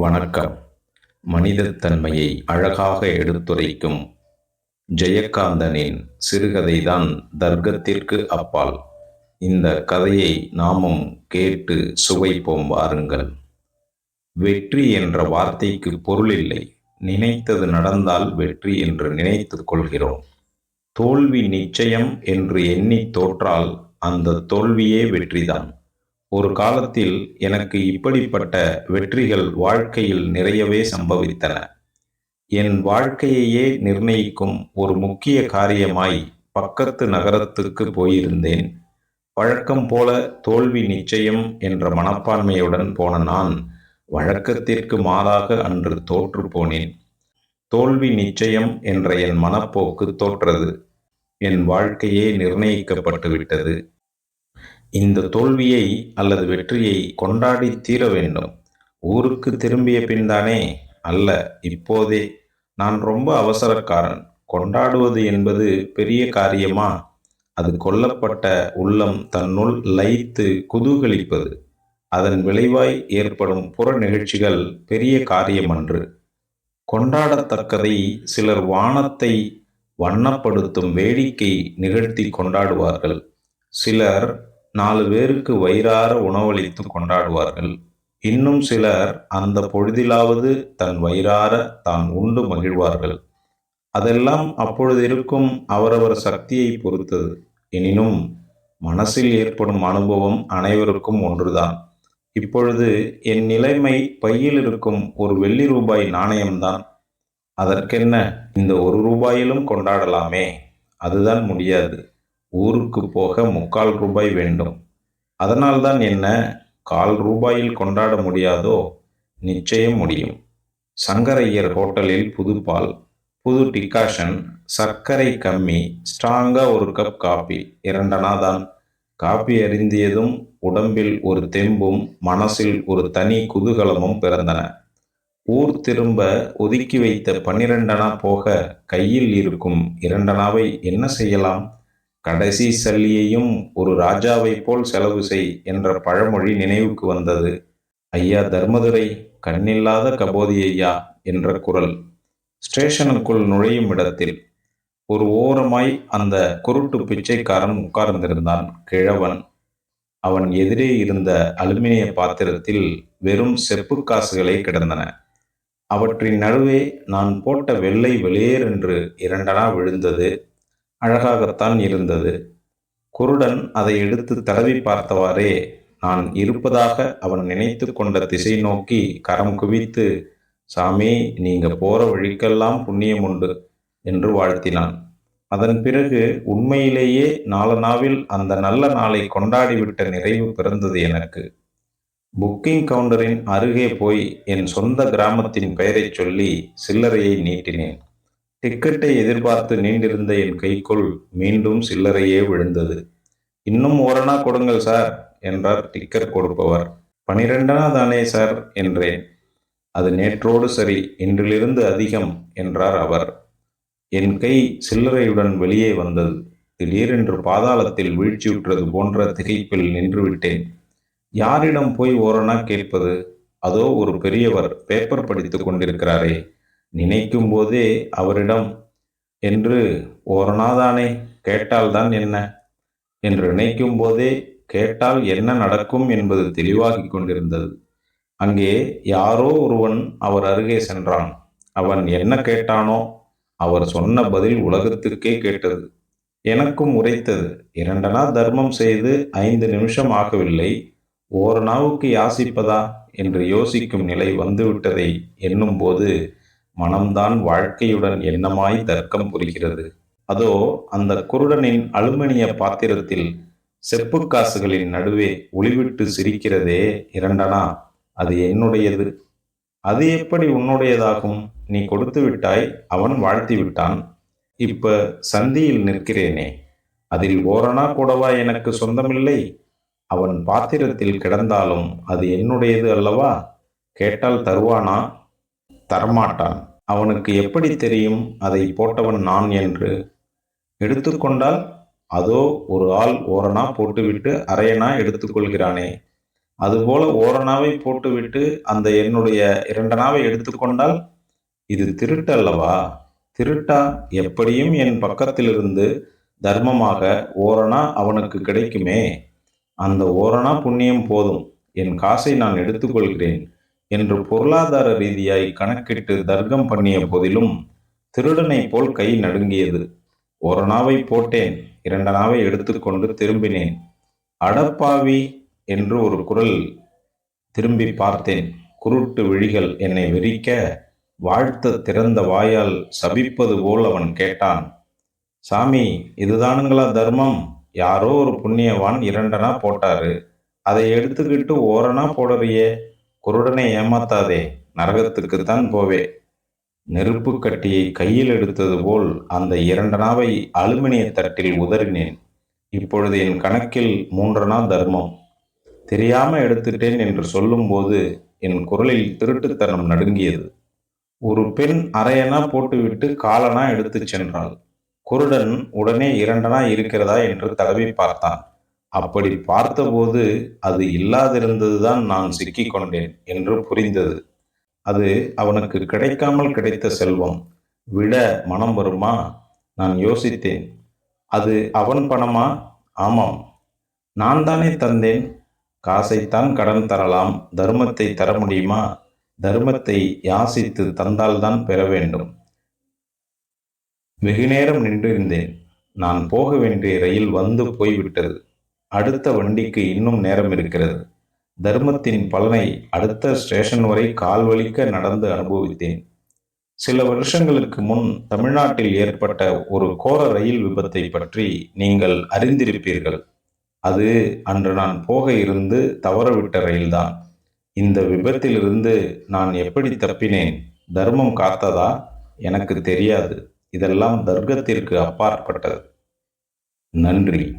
வணக்கம். மனிதத்தன்மையை அழகாக எடுத்துரைக்கும் ஜெயகாந்தனின் சிறுகதைதான் தர்க்கத்திற்கு அப்பால். இந்த கதையை நாமும் கேட்டு சுவைப்போம் வாருங்கள். வெற்றி என்ற வார்த்தைக்கு பொருள் இல்லை. நினைத்தது நடந்தால் வெற்றி என்று நினைத்துக் கொள்கிறோம். தோல்வி நிச்சயம் என்று எண்ணி தோற்றால் அந்த தோல்வியே வெற்றிதான். ஒரு காலத்தில் எனக்கு இப்படிப்பட்ட வெற்றிகள் வாழ்க்கையில் நிறையவே சம்பவித்தன. என் வாழ்க்கையையே நிர்ணயிக்கும் ஒரு முக்கிய காரியமாய் பக்கத்து நகரத்துக்கு போயிருந்தேன். வழக்கம் போல தோல்வி நிச்சயம் என்ற மனப்பான்மையுடன் போன நான் வழக்கத்திற்கு மாறாக அன்று தோற்று போனேன். தோல்வி நிச்சயம் என்ற என் மனப்போக்கு தோற்றது. என் வாழ்க்கையே நிர்ணயிக்கப்பட்டு விட்டது. இந்த தோல்வியை அல்லது வெற்றியை கொண்டாடி தீர வேண்டும். ஊருக்கு திரும்பிய பின்தானே அல்ல இப்போதே. நான் ரொம்ப அவசரக்காரன். கொண்டாடுவது என்பது பெரிய காரியமா? அது கொல்லப்பட்ட உள்ளம் தன்னுள் லயித்து குதூகலிப்பது. அதன் விளைவாய் ஏற்படும் புற நிகழ்ச்சிகள் பெரிய காரியமன்று. கொண்டாடத்தக்கதை சிலர் வானத்தை வண்ணப்படுத்தும் வேடிக்கை நிகழ்த்தி கொண்டாடுவார்கள். சிலர் நாலு பேருக்கு வயிறார உணவளித்து கொண்டாடுவார்கள். இன்னும் சிலர் அந்த பொழுதிலாவது தன் வயிறார தான் உண்டு மகிழ்வார்கள். அதெல்லாம் அப்பொழுது இருக்கும் அவரவர் சக்தியை பொறுத்தது. எனினும் மனசில் ஏற்படும் அனுபவம் அனைவருக்கும் ஒன்றுதான். இப்பொழுது என் நிலைமை பையில் இருக்கும் ஒரு வெள்ளி ரூபாய் நாணயம்தான். அதற்கென்ன இந்த ஒரு ரூபாயிலும் கொண்டாடலாமே. அதுதான் முடியாது. ஊருக்கு போக முக்கால் ரூபாய் வேண்டும். அதனால்தான் என்ன? கால் ரூபாயில் கொண்டாட முடியாதோ? நிச்சயம் முடியும். சங்கரையர் ஹோட்டலில் புதுப்பால் புது டிகாஷன் சர்க்கரை கம்மி ஸ்ட்ராங்காக ஒரு கப் காபி இரண்டனா தான் காபி அறிந்தியதும் உடம்பில் ஒரு தெம்பும் மனசில் ஒரு தனி குதூகலமும் பிறந்தன. ஊர் திரும்ப ஒதுக்கி வைத்த பன்னிரண்டனா போக கையில் இருக்கும் இரண்டனாவை என்ன செய்யலாம்? கடைசி சல்லியையும் ஒரு ராஜாவைப் போல் செலவு செய் என்ற பழமொழி நினைவுக்கு வந்தது. ஐயா தர்மதுரை கண்ணில்லாத கபோதி ஐயா என்ற குரல். ஸ்டேஷனுக்குள் நுழையும் இடத்தில் ஒரு ஓரமாய் அந்த குருட்டு பிச்சைக்காரன் உட்கார்ந்திருந்தான் கிழவன். அவன் எதிரே இருந்த அலுமினிய பாத்திரத்தில் வெறும் செப்பு காசுகளே கிடந்தன. அவற்றின் நடுவே நான் போட்ட வெள்ளை வெளியேறென்று இரண்டனா விழுந்தது. அழகாகத்தான் இருந்தது. குருடன் அதை எடுத்து தடவி பார்த்தவாறே நான் இருப்பதாக அவன் நினைத்து கொண்ட திசை நோக்கி கரம் குவித்து சாமி நீங்க போற வழிக்கெல்லாம் புண்ணியம் உண்டு என்று வாழ்த்தினான். அதன் பிறகு உண்மையிலேயே நாளனாவில் அந்த நல்ல நாளை கொண்டாடிவிட்ட நிறைவு பிறந்தது எனக்கு. புக்கிங் கவுண்டரின் அருகே போய் என் சொந்த கிராமத்தின் பெயரை சொல்லி சில்லறையை நீட்டினேன். டிக்கெட்டை எதிர்பார்த்து நீண்டிருந்த என் கைக்குள் மீண்டும் சில்லறையே விழுந்தது. இன்னும் ஓரணா கொடுங்கள் சார் என்றார் டிக்கெட் கொடுப்பவர். பனிரெண்டனா தானே சார் என்றேன். அது நேற்றோடு சரி இன்றிலிருந்து அதிகம் என்றார் அவர். என் கை சில்லறையுடன் வெளியே வந்தது. திடீரென்று பாதாளத்தில் வீழ்ச்சியுற்றது போன்ற திகைப்பில் நின்றுவிட்டேன். யாரிடம் போய் ஓரணா கேட்பது? அதோ ஒரு பெரியவர் பேப்பர் படித்துக் கொண்டிருக்கிறாரே. நினைக்கும் போதே அவரிடம் என்று ஓரணாதானே கேட்டால்தான் என்ன என்று நினைக்கும் போதே கேட்டால் என்ன நடக்கும்? என்பது தெளிவாகிக் கொண்டிருந்தது. அங்கே யாரோ ஒருவன் அவர் அருகே சென்றான். அவன் என்ன கேட்டானோ அவர் சொன்ன பதில் உலகத்திற்கே கேட்டது. எனக்கும் உரைத்தது. இரண்டனா தர்மம் செய்து ஐந்து நிமிஷம் ஆகவில்லை. ஓரணாவுக்கு யாசிப்பதா? என்று யோசிக்கும் நிலை வந்துவிட்டதை எண்ணும்போது மனம்தான் வாழ்க்கையுடன் என்னமாய் தர்க்கம் புரிகிறது. அதோ அந்த குருடனின் அலுமினிய பாத்திரத்தில் செப்பு காசுகளின் நடுவே ஒளிவிட்டு சிரிக்கிறதே இரண்டனா? அது என்னுடையது? அது எப்படி உன்னுடையதாகும்? நீ கொடுத்து விட்டாய் அவன் வாழ்த்தி விட்டான். இப்ப சந்தியில் நிற்கிறேனே. அதில் ஓரணா கூடவா எனக்கு சொந்தமில்லை? அவன் பாத்திரத்தில் கிடந்தாலும் அது என்னுடையது அல்லவா? கேட்டால் தருவானா? தரமாட்டான். அவனுக்கு எப்படி தெரியும் அதை போட்டவன் நான் என்று? எடுத்துக்கொண்டால் அதோ ஒரு ஆள் ஓரணா போட்டுவிட்டு அரையனா எடுத்துக்கொள்கிறானே அதுபோல ஓரணாவை போட்டுவிட்டு அந்த என்னுடைய இரண்டனாவை எடுத்துக்கொண்டால் இது திருட்டு அல்லவா திருட்டா? எப்படியும் என் பக்கத்திலிருந்து தர்மமாக ஓரணா அவனுக்கு கிடைக்குமே. அந்த ஓரணா புண்ணியம் போதும். என் காசை நான் எடுத்துக்கொள்கிறேன் என்று பொருளாதார ரீதியாய் கணக்கிட்டு தர்க்கம் பண்ணிய போதிலும் திருடனைப் போல் கை நடுங்கியது. ஓரணாவை போட்டேன் இரண்டனாவை எடுத்துக்கொண்டு திரும்பினேன். அடப்பாவி என்று ஒரு குரல் திரும்பி பார்த்தேன். குருட்டு விழிகள் என்னை வெறிக்க வாழ்த்த திறந்த வாயால் சபிப்பது போல் அவன் கேட்டான். சாமி இதுதானுங்களா தர்மம்? யாரோ ஒரு புண்ணியவான் இரண்டனா போட்டாரு. அதை எடுத்துக்கிட்டு ஓரணா போடறியே. குருடனை ஏமாத்தாதே நரகத்துக்குத்தான் போவே. நெருப்பு கட்டியை கையில் எடுத்தது போல் அந்த இரண்டனாவை அலுமினிய தட்டில் உதறினேன். இப்பொழுது என் கணக்கில் மூன்றனா தர்மம். தெரியாம எடுத்துட்டேன் என்று சொல்லும்போது என் குரலில் திருட்டுத்தனம் நடுங்கியது. ஒரு பெண் அரையனா போட்டுவிட்டு காலனா எடுத்துச் சென்றாள். குருடன் உடனே இரண்டனா இருக்கிறதா என்று தடவி பார்த்தான். அப்படி பார்த்தபோது அது இல்லாதிருந்ததுதான் நான் சிக்கிக்கொண்டேன் என்று புரிந்தது. அது அவனுக்கு கிடைக்காமல் கிடைத்த செல்வம். விட மனம் வருமா? நான் யோசித்தேன். அது அவன் பணமா? ஆமாம். நான் தானே தந்தேன். காசைத்தான் கடன் தரலாம். தர்மத்தை தர முடியுமா? தர்மத்தை யாசித்து தந்தால்தான் பெற வேண்டும். வெகுநேரம் நின்றிருந்தேன். நான் போக வேண்டிய ரயில் வந்து போய்விட்டது. அடுத்த வண்டிக்கு இன்னும் நேரம் இருக்கிறது. தர்மத்தின் பலனை அடுத்த ஸ்டேஷன் வரை கால் வலிக்க நடந்து அனுபவித்தேன். சில வருஷங்களுக்கு முன் தமிழ்நாட்டில் ஏற்பட்ட ஒரு கோர ரயில் விபத்தை பற்றி நீங்கள் அறிந்திருப்பீர்கள். அது அன்று நான் போக இருந்து தவறவிட்ட ரயில்தான். இந்த விபத்திலிருந்து நான் எப்படி தப்பினேன்? தர்மம் காத்ததா? எனக்கு தெரியாது. இதெல்லாம் தர்க்கத்திற்கு அப்பாற்பட்டது. நன்றி.